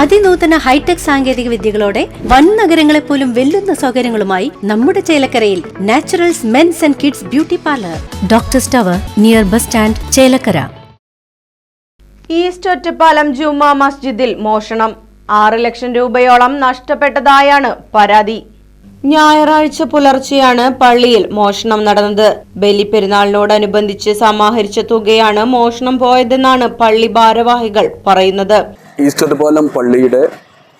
അതിനൂതന hi tech സാങ്കേതിക വിദ്യകളോടെ വൻ നഗരങ്ങളെ പോലും വെല്ലുന്ന സൗകര്യങ്ങളുമായി നമ്മുടെ ചേലക്കരയിൽ naturals men's and kids beauty parlour. Doctor സ്റ്റവർ near bus stand Chelakkara. East Ottapalam Juma മസ്ജിദിൽ മോഷണം. ആറ് ലക്ഷം രൂപയോളം നഷ്ടപ്പെട്ടതായാണ് പരാതി. ഞായറാഴ്ച പുലർച്ചെയാണ് പള്ളിയിൽ മോഷണം നടന്നത്. ബലിപ്പെരുന്നാളിനോടനുബന്ധിച്ച് സമാഹരിച്ച തുകയാണ് മോഷണം പോയതെന്നാണ് പള്ളി ഭാരവാഹികൾ പറയുന്നത്. ഈസ്റ്റർ പാലം പള്ളിയുടെ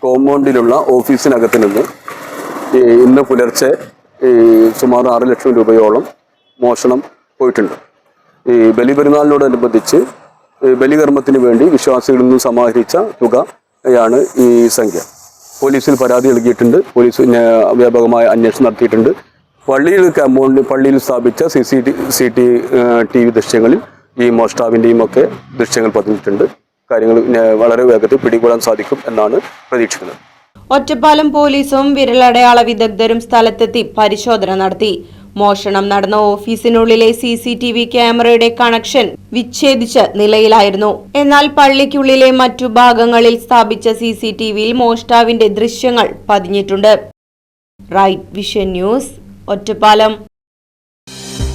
കോമ്പൗണ്ടിലുള്ള ഓഫീസിനകത്ത് നിന്ന് ഇന്ന് പുലർച്ചെ സുമാർ ആറ് ലക്ഷം രൂപയോളം മോഷണം പോയിട്ടുണ്ട്. ഈ ബലിപെരുന്നാളിനോടനുബന്ധിച്ച് ബലികർമ്മത്തിന് വേണ്ടി വിശ്വാസികളിൽ നിന്ന് സമാഹരിച്ച തുകയാണ് ഈ സംഖ്യ. പോലീസിൽ പരാതി നൽകിയിട്ടുണ്ട്. പോലീസ് വ്യാപകമായ അന്വേഷണം നടത്തിയിട്ടുണ്ട്. പള്ളിയിൽ കമ്പൗണ്ട് പള്ളിയിൽ സ്ഥാപിച്ച C C T C T T V ദൃശ്യങ്ങളിൽ ഈ മോഷ്ടാവിന്റെയും ഒക്കെ ദൃശ്യങ്ങൾ പതിഞ്ഞിട്ടുണ്ട്. കാര്യങ്ങൾ വളരെ വേഗത്തിൽ പിടികൂടാൻ സാധിക്കും എന്നാണ് പ്രതീക്ഷിക്കുന്നത്. ഒറ്റപ്പാലം പോലീസും വിരലടയാള വിദഗ്ധരും സ്ഥലത്തെത്തി പരിശോധന നടത്തി. മോഷണം നടന്ന ഓഫീസിനുള്ളിലെ സി സി ടി വി ക്യാമറയുടെ കണക്ഷൻ വിച്ഛേദിച്ച നിലയിലായിരുന്നു. എന്നാൽ പള്ളിക്കുള്ളിലെ മറ്റു ഭാഗങ്ങളിൽ സ്ഥാപിച്ച സി സി ടി വിയിൽ മോഷ്ടാവിന്റെ ദൃശ്യങ്ങൾ പതിഞ്ഞിട്ടുണ്ട്. Right Vision News Ottapalam.